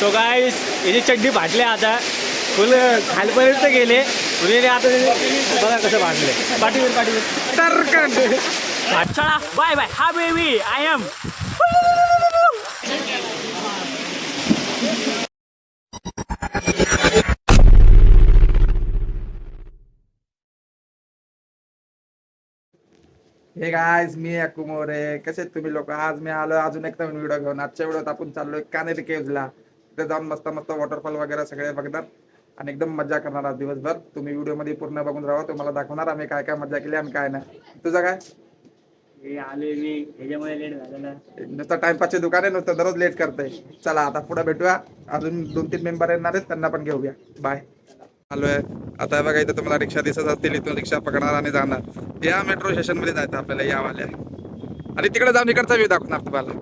So काय याची चड्डी फाटले आता. फुल खालपर्यंत गेले. फुले आता बघा कसं फाटले पाठीवर पाठीवर. तरकन. चला बाय बाय हा baby I am hey guys मी अक्कू मोरे कसे आहेत तुम्ही लोक? आज मी आलो अजून एक नवीन व्हिडिओ घेऊन. आजच्या व्हिडिओत आपण चाललोय कानेरी केव्हला तिथे जाऊन मस्त मस्त वॉटरफॉल वगैरे सगळे बघणार. आणि एकदम मजा करणार आज दिवसभर. तुम्ही व्हिडिओमध्ये पूर्ण बघून राहा तुम्हाला दाखवणार आम्ही काय काय मजा केली आणि काय नाही. तुझं काय? आले नुसतं टाइमपासचे दुकान आहे नुसतं दररोज लेट करतंय. चला आता पुढे भेटूया. अजून दोन तीन मेंबर येणार आहेत त्यांना पण घेऊया. बाय आलोय आता बघा इथं तुम्हाला रिक्षा दिसत असतील. इथून रिक्षा पकडणार आणि जाणार. या मेट्रो स्टेशनमध्ये जायचं आपल्याला या वाल्या आणि तिकडे जाऊन इकडचा व्ह्यू दाखवणार तुम्हाला.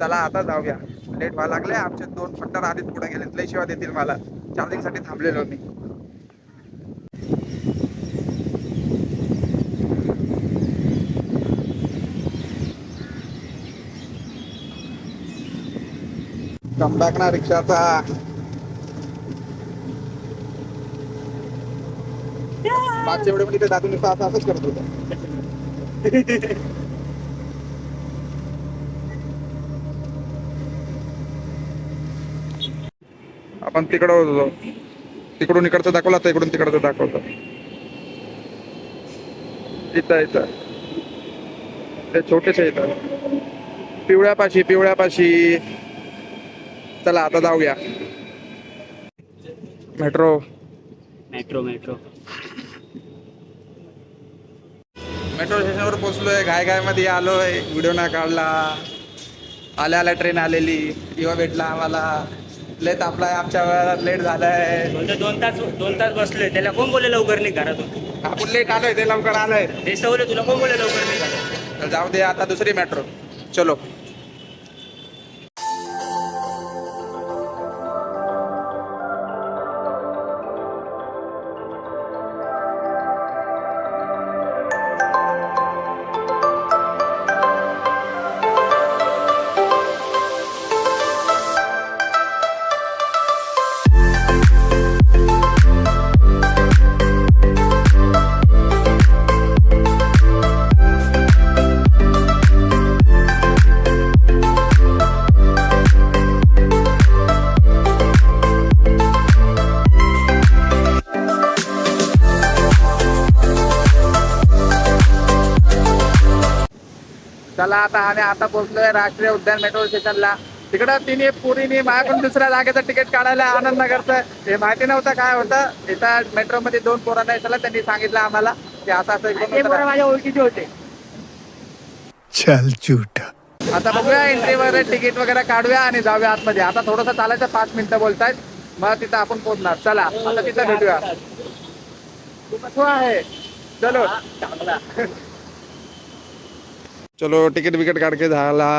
चला आता जाऊया. लेट व्हायला लागले आमचे दोन फट्टर आधीच पुढे गेले लय शिवाय देतील मला. चार्जिंगसाठी थांबलेलो मी. कमबॅक ना रिक्षाचा. मागच्या वेळेमध्ये मध्ये दादू नुसतं असं असंच करत होता. आपण तिकडं होतो. तिकडून इकडचं दाखवलं आता इकडून तिकडचं दाखवतो. इथं इथं. ते छोटेसे इथं. पिवळ्यापाशी पिवळ्यापाशी. चला आता जाऊया. मेट्रो. Metro metro. मेट्रो स्टेशनवर पोहोचलोय. घाय घायमध्ये आलोय. व्हिडिओ ना काढला. आल्या आल्या ट्रेन आलेली. किंवा भेटला आम्हाला. लेट आपला आमच्या वेळात लेट झालाय. म्हणजे दोन तास दोन तास बसले. त्याला कोण बोलले लवकर नाही घरातून? आपण लेट आलोय ते लवकर आलोय. हे सवले तुला कोण बोलले लवकर नाही तर जाऊ दे आता दुसरी मेट्रो चलो. आणि आता पोहोचलोय राष्ट्रीय उद्यान मेट्रो स्टेशनला. तिकडं तिने पुरीने माझ्याकडून दुसऱ्या जागेचं तिकीट काढायला आनंद नगरचं हे माहिती नव्हतं काय होतं. इथं मेट्रो मध्ये दोन पोरांना येताला त्यांनी सांगितलं आम्हाला की असं असं. माझ्या ओळखीचे होते. चल आता बघूया एंट्री वगैरे तिकीट वगैरे काढूया आणि जाऊया आतमध्ये. आता थोडंसं चालायचं पाच मिनिटं बोलतायत. मग तिथं आपण पोहोचणार. चला आता तिथं भेटूया. तू कसं आहे. चलो. चलो तिकीट विकेट काढ के झाला.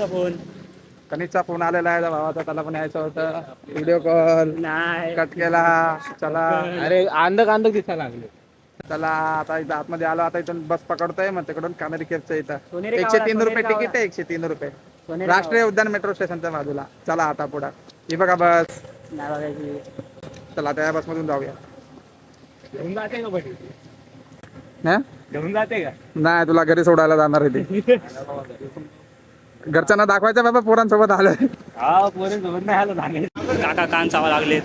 फोन. कनिकचा फोन आलेला आहे त्या भावाचा त्याला पण यायचं होतं. व्हिडिओ कॉल नाही. कट केला. चला. अरे अंधक अंधक दिसायला लागले. चला आता इथं आतमध्ये आलो. आता इथून बस पकडतोय मग तिकडून कानेरी केपचं इथं. सोनेरी एकशे गावाला, तीन रुपये सोनेरी तिकीट आहे एकशे तीन रुपये. सोनेरी राष्ट्रीय उद्यान मेट्रो स्टेशनच्या बाजूला. चला आता पुढं. ही बघा बस. नाही बघायची. चला त्या बस मधून जाऊया. घेऊन जाते का पण हा? घेऊन जाते का? नाही तुला घरी सोडायला जाणार आहे ते. घरच्यांना दाखवायचं बाबा पोरांसोबत आलोय. हा पोरे सोबत नाही आलं काका कान चावा लागले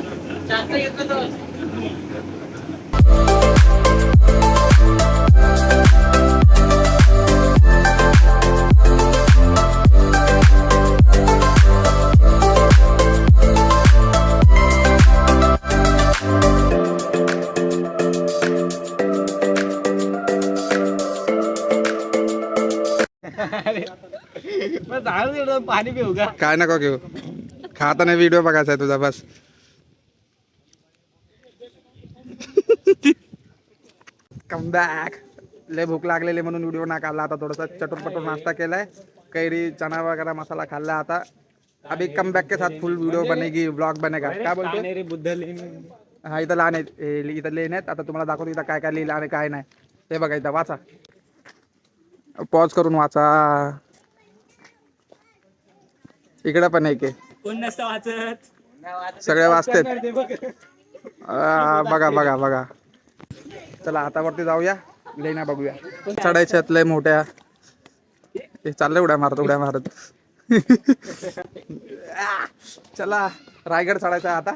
पाणी पिऊ का? काय नको घेऊ. खाताना व्हिडिओ बघायचा आहे तुझा बस. कम बॅक लय भूक लागलेली म्हणून व्हिडिओ ना काढला आता थोडासा. चटुरपटूर नाश्ता केलाय. कैरी चना वगैरह मसाला खाल्ला आता. अभी कम बॅक के साथ फुल व्हिडिओ बनेगी ब्लॉग बनेगा. काय बोलतो हा इथं लहान आहेत. इथं लेन आहेत. आता तुम्हाला दाखवतो इथं काय काय लिहिलं आणि काय नाही. ते बघा इथं वाचा. पॉज करून वाचा. इकडे पण एक आहे. कोण नसतं वाचत? सगळे वाचतात. आ, बघा बघा बघा. चला आता वरती जाऊया. लेण्या बघूया. चढायच्यात लय मोठ्या. हे चाललंय उड्या मारत उड्या मारत. चला रायगड चढायचा आता.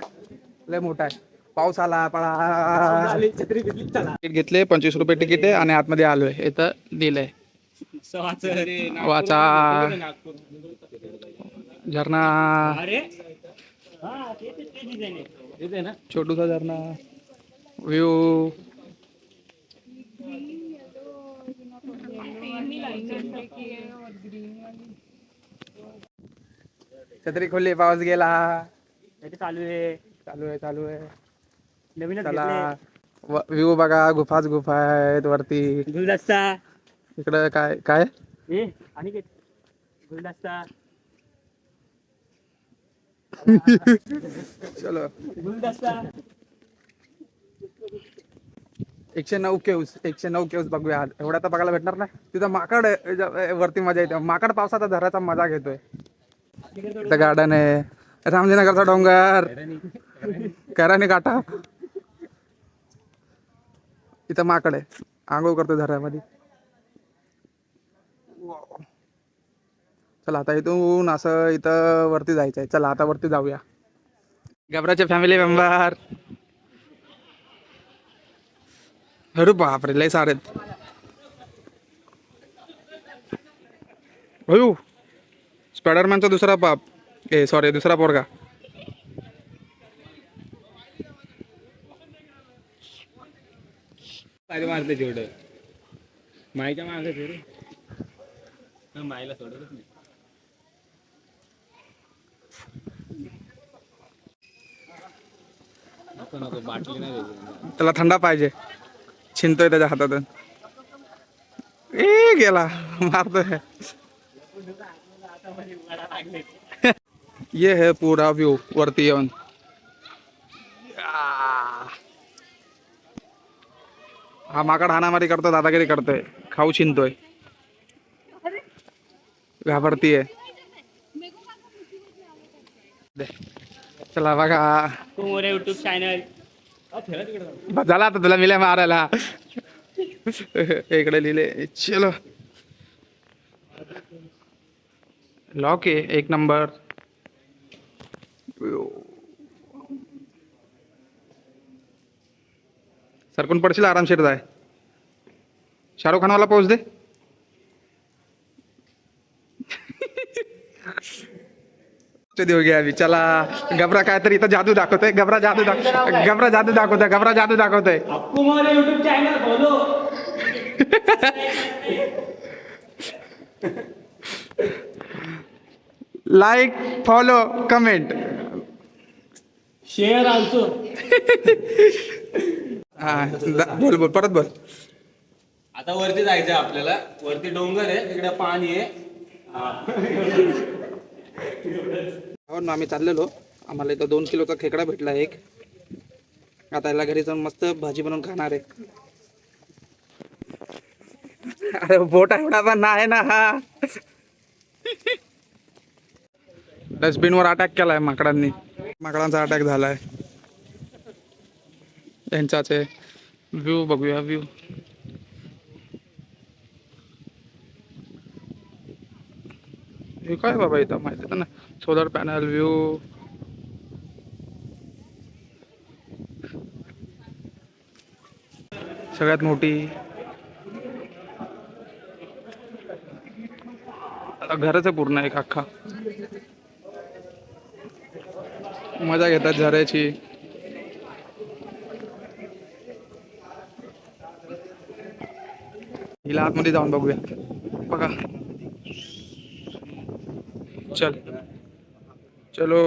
लय मोठा आहे. पाऊस आला पळा. छत्री बित्री चला तिकीट घेतले पंचवीस रुपये तिकीट आहे आणि आतमध्ये आलोय. इथं दिलंय. वाचा. झरणा अरे. हा ते ते- ते design आहे. तेच आहे ना. छोटूसा झरणा व्ह्यू छत्री खोलली पाऊस गेला. चालू आहे. चालू आहे चालू आहे. नवीनच चला. व्ह्यू बघा गुफाच गुफा आहेत वरती. गुलदस्ता. इकडं काय काय? आणि गुलदस्ता. चलो. एकशे नऊ केव्स एकशे नऊ केव्स बघूया. एवढा तर बघायला भेटणार ना तिथं माकड वरती मजा येते. माकड पावसाचा धराचा मजा घेतोय. तिथं गार्डन आहे. रामजीनगरचा डोंगर. कराने काटा. इथं माकड आहे. आंघोळ करतो झऱ्यामध्ये चला आता इथून असं इथं वरती जायचंय. चला आता वरती जाऊया. गबराचे फॅमिली मेंबर अरे बापरे लय सारे अयो स्पायडरमॅनचा दुसरा बाप. ए सॉरी दुसरा पोरगा. पाय मारते मागच रे हा, माईला सोडतच नाही नको नको बाटली नाही द्यायची त्याला थंडा पाहिजे. छिनतोय त्याच्या हातातून. ए गेला. मारतोय. ये है पूरा व्यू वरती येऊन. आ. हा माकड हाणामारी करतो दादागिरी करतोय. खाऊ छिनतोय. घाबरतीये. चला बघा. मोरे युट्यूब चॅनल झाला आता तुला मिल्या मारायला. इकडे लिहिले. चलो. लॉक आहे एक नंबर सरकून पडशील? आरामशीर जाय. शाहरुख खानवाला पोहोच दे. देऊ घ्या अभि चला. गबरा काहीतरी इथं जादू दाखवतोय. गबरा जादू दाख गबरा जादू दाखवतोय गबरा जादू दाखवतोय. Like follow comment share also हा बोल बोल परत बोल. आता वरती जायचं आपल्याला. वरती डोंगर आहे तिकडे पाणी आहे. हो ना आम्ही चाललेलो. आम्हाला इथं दोन किलोचा खेकडा भेटला एक. आता याला घरी जाऊन मस्त भाजी बनवून खाणार आहे. अरे बोट एवढा पण नाही ना हा. डस्टबिन वर अटॅक केलाय माकडांनी. माकडांचा अटॅक झालाय. त्यांचाच आहे. व्ह्यू बघूया व्ह्यू हे काय बाबा इथं माहिती आहे ना सोलर पॅनल व्ह्यू सगळ्यात मोठी. आता घरच आहे पूर्ण एक अख्खा. मजा घेतात झऱ्याची. हिला आतमध्ये जाऊन बघूया. बघा. चल. चलो।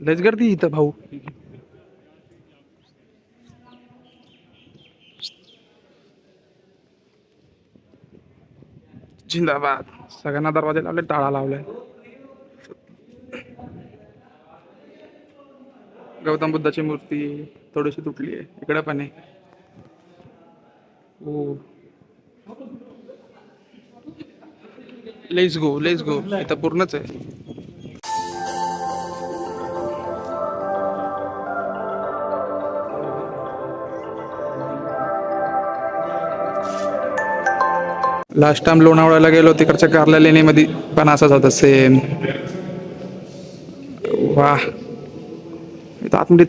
लयच गर्दी इथं भाऊ। जिंदाबाद। सगळ्यांना दरवाजे लावले टाळा लावलाय। गौतम बुद्धाची मूर्ती थोडीशी तुटली आहे इकडे पण आहे। हो। Let's go let's go. इथं पूर्णच आहे. लास्ट टाइम लोणावळ्याला गेलो तिकडच्या कारल्या लेणीमध्ये पण असंच होतं सेम वा इथं आतमध्ये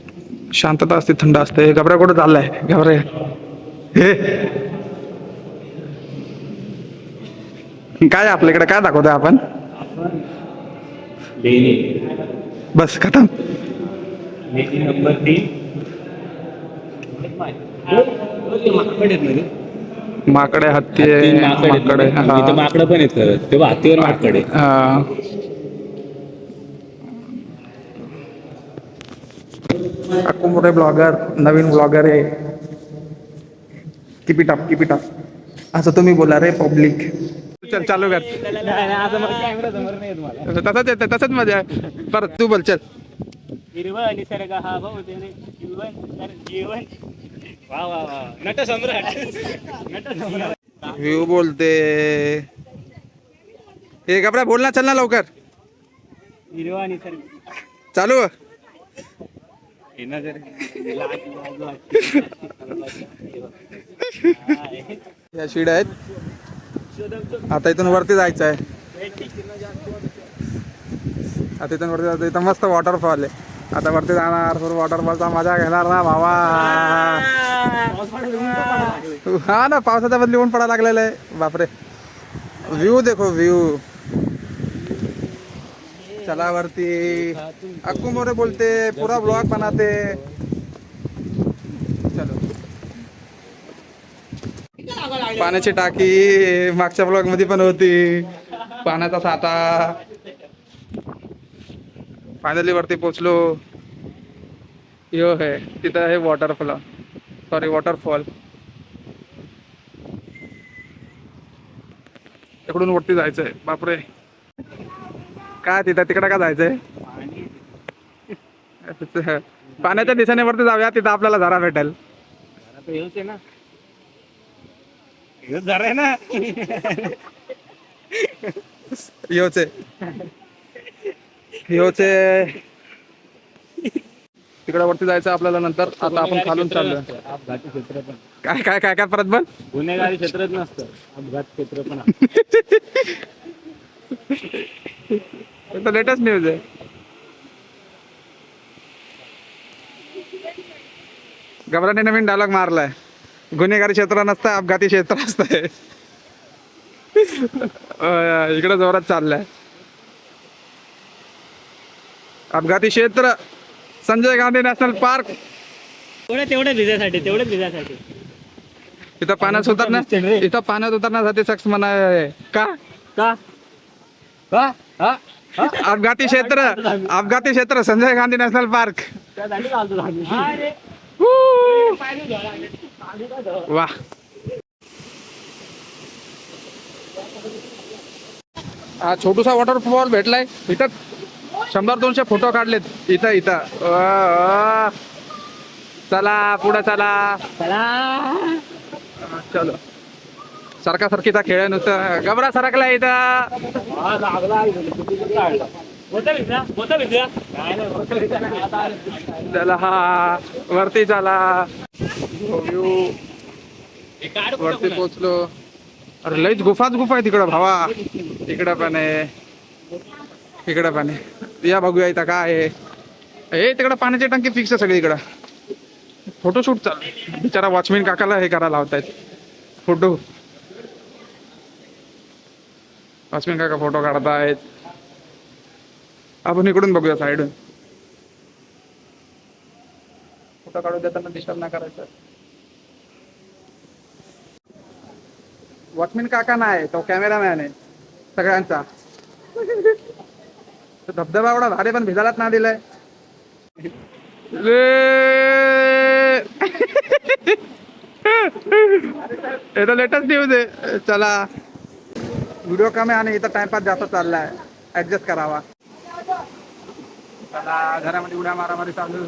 शांतता असते थंड असते. घबऱ्या कुठं चाललाय? घबऱ्या. हे. काय आपल्याकडे काय दाखवतोय आपण? बस खतम. लेणी नंबर तीन. माकडे हत्ती माकडे हा. माकडं पण आहेत खरं. तेव्हा हत्तीवर माकडे मोठे ब्लॉगर नवीन ब्लॉगर आहे. किपी टॉप किपी टॉप असं तुम्ही बोला रे पब्लिक चल चालू कर. तसंच येतं तसंच मजा आहे. परत तू बोल चल. हिरवं निसर्ग हा जीवन जीवन वा वा व्ह्यू बोलते. हे कपडा बोल ना चल ना लवकर. हिरवा निसर्ग चालू या शिड आहेत. आता इथून वरती जायचं आहे. आता इथून वरती जायचं इथं मस्त वॉटरफॉल आहे. आता वरती जाणार वॉटरफॉलचा मजा घेणार ना भावा. हा ना पावसाच्या बदली ऊन पडायला लागलेलं आहे. बापरे. व्ह्यू देखो व्ह्यू चला वरती. अक्कू मोरे बोलते पुरा ब्लॉग बनाते. पाण्याची टाकी मागच्या ब्लॉगमध्ये पण होती. पाण्याचा साठा. फायनली वरती पोचलो यो हे तिथं आहे वॉटरफॉल सॉरी वॉटरफॉल इकडून वरती जायचंय. बापरे. काय तिथं तिकडं का जायचंय? पाण्याच्या दिशेने वरती जाऊया तिथं आपल्याला जरा भेटेल. ना. जरा आहे ना. योचे. योचे. तिकडे वरती जायचं आपल्याला नंतर. आता आपण खालून चाललोय. अपघाती क्षेत्र पण. काय काय काय काय परत बन गुन्हेगारी क्षेत्रच नसतं. अपघात क्षेत्र पण आहे. लेटेस्ट न्यूज आहे. गबराने नवीन डायलॉग मारलाय. गुन्हेगारी क्षेत्र नसतं अपघाती क्षेत्र असतंय. इकडे जोरात चाललाय. अपघाती क्षेत्र संजय गांधी नॅशनल पार्क. तेवढं तेवढं भिजायसाठी तेवढं भिजायसाठी इथं पाण्यात उतरण्या इथं पाण्यात उतरण्यासाठी सक्स म्हणा का का? का? हा? हा? अपघाती क्षेत्र अपघाती क्षेत्र संजय गांधी नॅशनल पार्क. त्यासाठी चालतो आम्ही. पाणी? वा. हा छोटूसा वॉटरफॉल भेटलाय. इथं शंभर दोनशे फोटो काढलेत. इथं इथं. चला पुढे चला. चला. चलो. सारखा सारखीचा खेळ नुसतं. गबरा सरकला इथं. चला हा. वरती चला. वरती? पोचलो अरे लईच गुफाच गुफा आहे तिकडं भावा. इकडं पण आहे. इकडं पण आहे. या बघूया इथं काय आहे. हे तिकडं पाण्याची टाकी फिक्स आहे सगळीकडं. फोटोशूट चालू बिचारा वॉचमॅन काकाला हे करायला लावतायत. फोटो वॉचमॅन काका फोटो काढतायत. आपण इकडून बघूया साईडून फोटो काढू देताना डिस्टर्ब नाही करायचं. वॉचमॅन काका नाही तो कॅमेरामॅन आहे सगळ्यांचा. धबधबा एवढा भारी पण भिजायलाच ना दिलाय. हे तर लेटेस्ट न्यूज आहे. चला. व्हिडिओ कमी आणि इथं टाइमपास जास्त चाललाय. ऍडजस्ट करावा. चला घरामध्ये उड्या मारामारी चालू.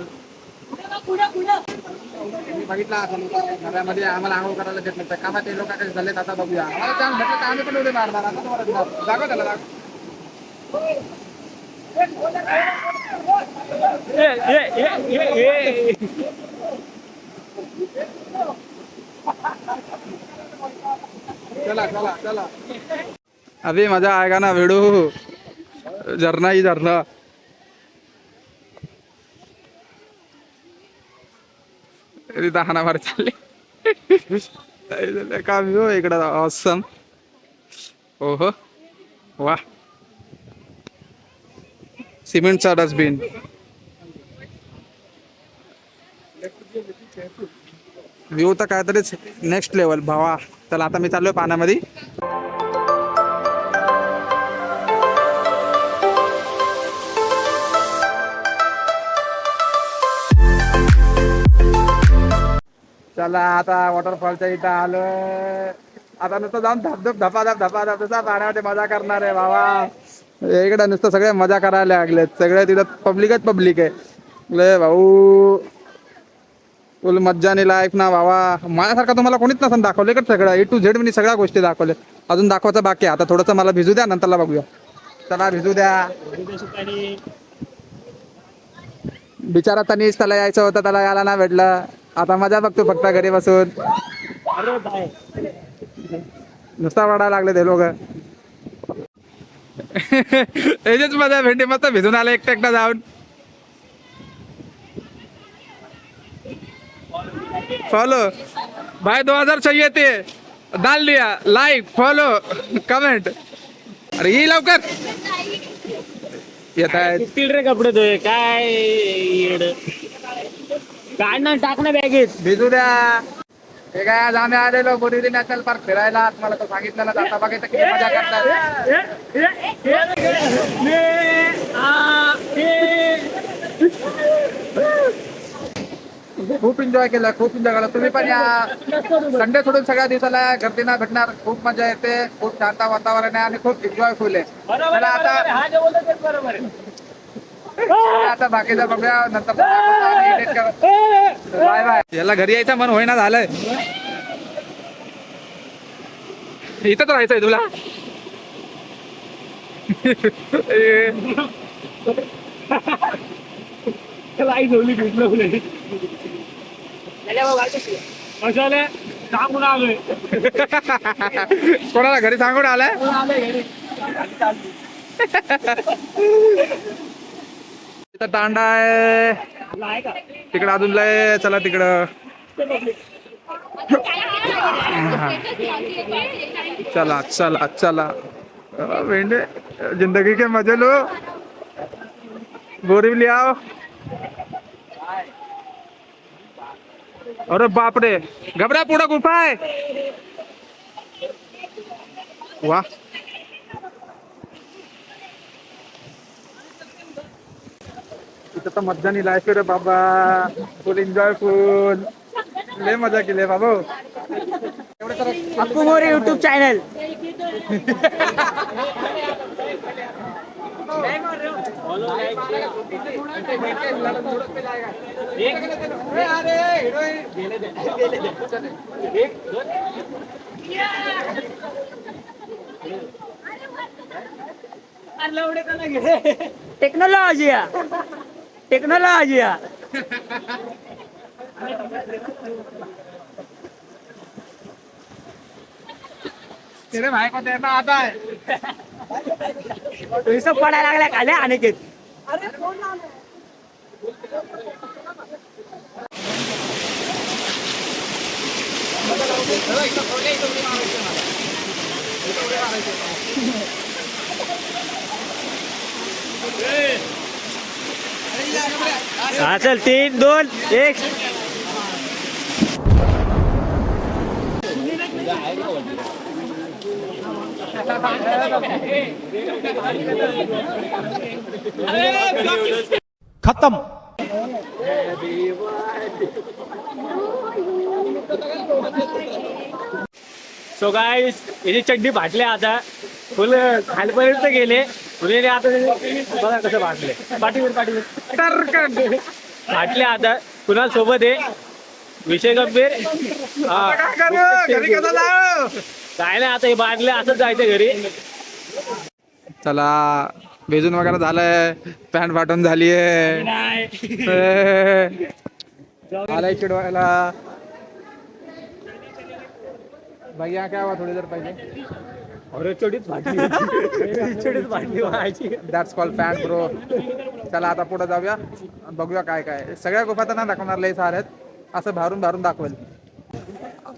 मी बघितला असेल नव्यामध्ये आम्हाला आंघोळ करायला देत का ते लोक कसे झालेत आता बघूया. आम्हाला भेटला तर आम्ही पण उडी मारणार. आता तुम्हाला देणार. जागो त्याला. चला चला चला. अभी मजा आएगा ना भिड़ू झरना ही झरना. तिथं हाणामारी चालली. का हो इकडं ऑसम ओहो वा. सिमेंटचा डस्टबिन. व्ह्यू तर काहीतरीच नेक्स्ट लेवल भावा. चला आता मी चाललोय पाण्यामध्ये चला आता वॉटरफॉलच्या इथं आलोय. आता नुसतं जाऊन धबधब धपाधप धपाधप तसा पाण्यामध्ये मजा करणार आहे बाबा. इकडे नुसतं सगळे मजा करायला लागले सगळे तिथं पब्लिकच पब्लिक आहे. ले भाऊ. फुल नाही लाईफ ना बाबा. माझ्यासारखा तुम्हाला कोणीच नसेल दाखवले इकडे सगळं. ए टू झेड मी सगळ्या गोष्टी दाखवले अजून दाखवायचं बाकी आहे. आता थोडंसं मला भिजू द्या नंतरला बघूया. चला भिजू द्या. बिचारा तनीच त्याला यायचं होतं त्याला यायला नाही भेटलं. आता मजा बघतो फक्त घरी बसून. अरे बाय. नुसता वाढायला लागले ते लोक. याचीच मजा भेंडी मस्त भिजून आले एकटा एकटा जाऊन. फॉलो भाई दो हजार चाहिए थे डाल दिया लाइक फॉलो कमेंट अरे ये लवकर. येत आहेत. रे कपडे धुये काय येड काढणं टाकणं बॅगेत. भिजू द्या. हे काय आज आम्ही आलेलो बोरिवली नॅशनल पार्क फिरायला. मला तर सांगितलं ना आता बघायचं किती मजा करतात. खूप एन्जॉय केलं खूप एन्जॉय केलं. तुम्ही पण या. संडे सोडून सगळ्या दिवसाला गर्दीना भेटणार खूप मजा येते. खूप शांत वातावरण आहे आणि खूप एन्जॉयफुल आहे. चला आता आता बाकीचं बघूया नंतर बाय बाय. याला घरी यायचं मन होईना झालंय. इथंच राहायचंय तुला. आई झोली भेटलं सांगून आलोय. कोणाला घरी सांगून आलाय? इथं तांडा आहे. तिकडं अजून लय चला तिकडं. चला चला चला. अ, भेंडे जिंदगी के मजे लो. बोरिवली आओ. अरे बापरे घबरा पुढं गुफा आहे. वा इथं तर मज्जानी लाईफ रे बाबा. फुल एन्जॉय फुल लय मज़ा केली बाबा Appu More YouTube channel technology technology तेरे भाई को तैरना आता है। सब पडायला लागल्या खाल्या अनेकेत हा चल तीन दोन एक. खत्म. सो गाईस याची चड्डी फाटले आता. फुल खालपर्यंत गेले. फुले आता बघा कसं फाटले पाठीवर पाठीवर. फाटले आता. कुणाल सोबत आहे? विषय गंभीर? हा. काय नाही आता हे बादले असंच जायचं घरी. चला भेजून वगैरे झालंय. पॅन्ट फाटून झाली आहे नाही आलाय चिडवायला. भैया काय हवा थोडी जर पाहिजे. अरे चोडीच फाटली व्हायची. दॅट्स कॉल पॅन्ट ब्रो चला आता पुढे जाऊया. बघूया काय काय. सगळ्या गुफा तर नाही दाखवणार लय सार आहेत. असं भारून भारून दाखवेल.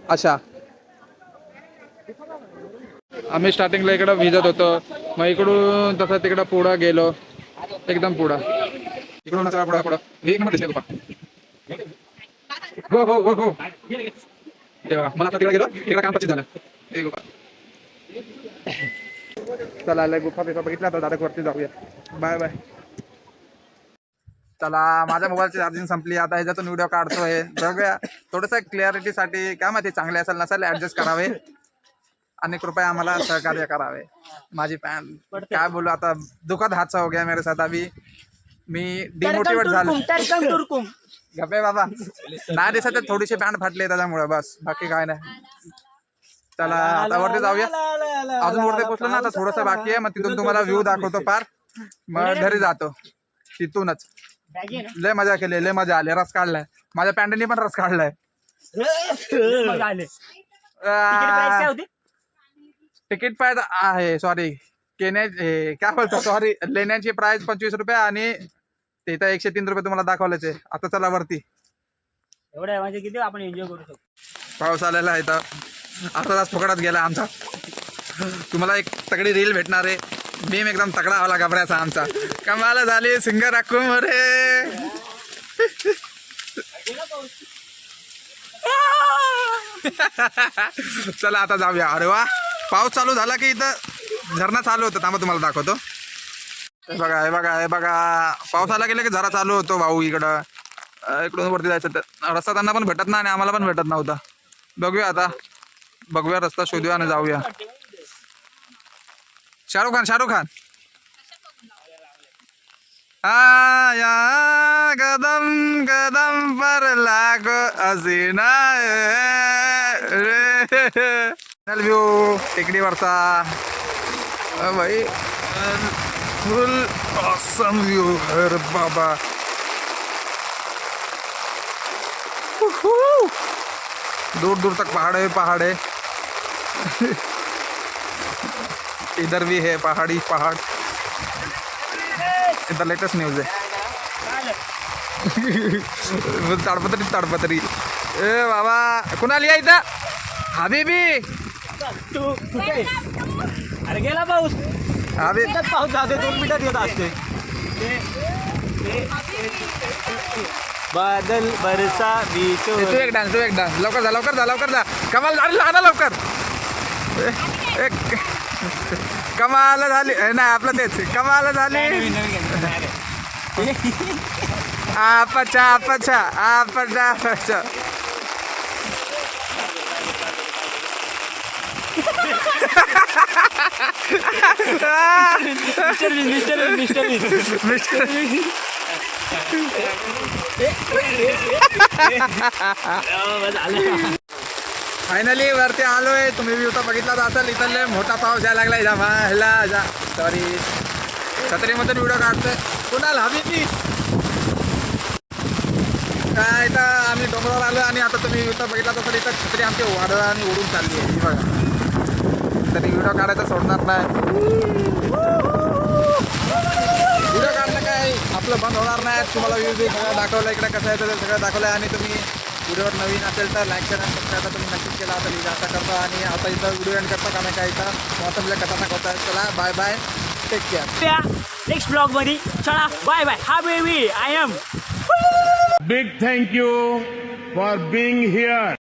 अशा. आम्ही स्टार्टिंगला इकडं भिजत होतो. मग इकडून तसं तिकडं पुढं गेलो. एकदम पुढं. इकडून चला पुढं पुढं. एक मिनिट दिसले गुफा. हो हो हो हो. तेव्हा. मला तिकडे गेलो. तिकडे काम पच्चीस झालं. हे गुफा. चला लय गुफा बिफा बघितला तर डायरेक्ट वरती जाऊया. Bye bye. चला माझ्या मोबाईलची चार्जिंग संपली. आता ह्याच्यातून व्हिडिओ काढतोय. बघूया. थोडस क्लिअरिटीसाठी काय माहिती चांगले असेल नसेल ऍडजस्ट करावे. आणि कृपया आम्हाला सहकार्य करावे. माझी पॅन काय बोलू आता दुखत हादसा हो गया मेरे साथ. अभी मी डिमोटिवेट झालो. गप्पे बाबा. नाही दिसत थोडीशी पॅन्ट फाटली त्याच्यामुळे. बस बाकी काय नाही. चला आता वरती जाऊया. अजून वरती पोहोचलो ना आता थोडस बाकी आहे मग तिथून तुम्हाला व्ह्यू दाखवतो पार मग घरी जातो. तिथूनच. लय मजा केली लय मजा आली. रस काढलाय. माझ्या पॅन्टनी पण रस काढलाय. तिकीट प्राइस आहे सॉरी केन्या हे, काय बोलतो सॉरी लेण्याची प्राइस पंचवीस रुपये आणि तिथं एकशे तीन रुपये तुम्हाला दाखवलेच आहे. आता चला वरती. एवढं म्हणजे किती आपण एन्जॉय करू शकतो. पाऊस आलेला आहे इथं अर्धा तास फुकटात गेला आमचा. तुम्हाला एक तगडी रील भेटणार आहे. मेम एकदम तगडा आला घबऱ्याचा आमचा. कमाला झाली सिंगर राखू रे. चला आता जाऊया. अरे वा. पाऊस चालू झाला की इथं झरणा चालू होतं. थांबा तुम्हाला दाखवतो. हे बघा हे बघा हे बघा. पाऊस आला गेला की झरा चालू होतो भाऊ इकडं. इकडून वरती जायचं तर रस्ता त्यांना पण भेटत नाही आणि आम्हाला पण भेटत नव्हता. बघूया आता. बघूया, रस्ता आणि जाऊया. शाहरुख खान शाहरुख खान. आया कदम कदम पर लागो हसीना रे व्यू टेकडीवरचा भाई. फुल ऑसम व्यू अरे बाबा. दूर दूर तक पहाड़ है पहाड़. है इधर भी है पहाड़ी पहाड़। इधर लेटेस्ट न्यूज है। ताडपत्री ताडपत्री। ए बाबा कुणाला या इथं हबीबी। तू अरे गेला पाऊस। हबी पाऊस जाते दोन मिनिटात येत असते. बादल बरसा बीच तू एक डान्स तू एक डान्स. लवकर जा लवकर जा लवकर जा. कमाल झाली लहान लवकर. एक कमाल झाली नाही आपलं तेच कमाल झाली आपचा आपचा आपचा आपचा मिस्टर फायनली वरती आलोय. तुम्ही व्ह्यू तर असेल. इथं लय मोठा पाऊस यायला लागला जा ह्याला जा. सॉरी छत्रीमधून व्हिडिओ काढतोय. कुणाला? हवी मी काय तर आम्ही डोंगरावर आलो आणि आता तुम्ही इथं बघितला तर इथं छत्री आमची वादळ आणि उडून चालली आहे. बघा. तरी व्हिडिओ काढायचा सोडणार नाही. व्हिडिओ काढणं काय? आपलं बंद होणार नाही. तुम्हाला व्ह्यू दाखवलं. इकडे कसं आहे ते सगळं दाखवलं आणि तुम्ही व्हिडिओवर नवीन असेल तर लाईक करा सबस्क्राईब तुम्ही नक्कीच केला तर मी आता करतो. आणि आता इथं व्हिडिओ एंड करतो का नाही काय इथं? मौसमला खतरनाक होत आहे चला bye bye take care next ब्लॉगमध्ये चला बाय बाय हा baby I am Big thank you for being here.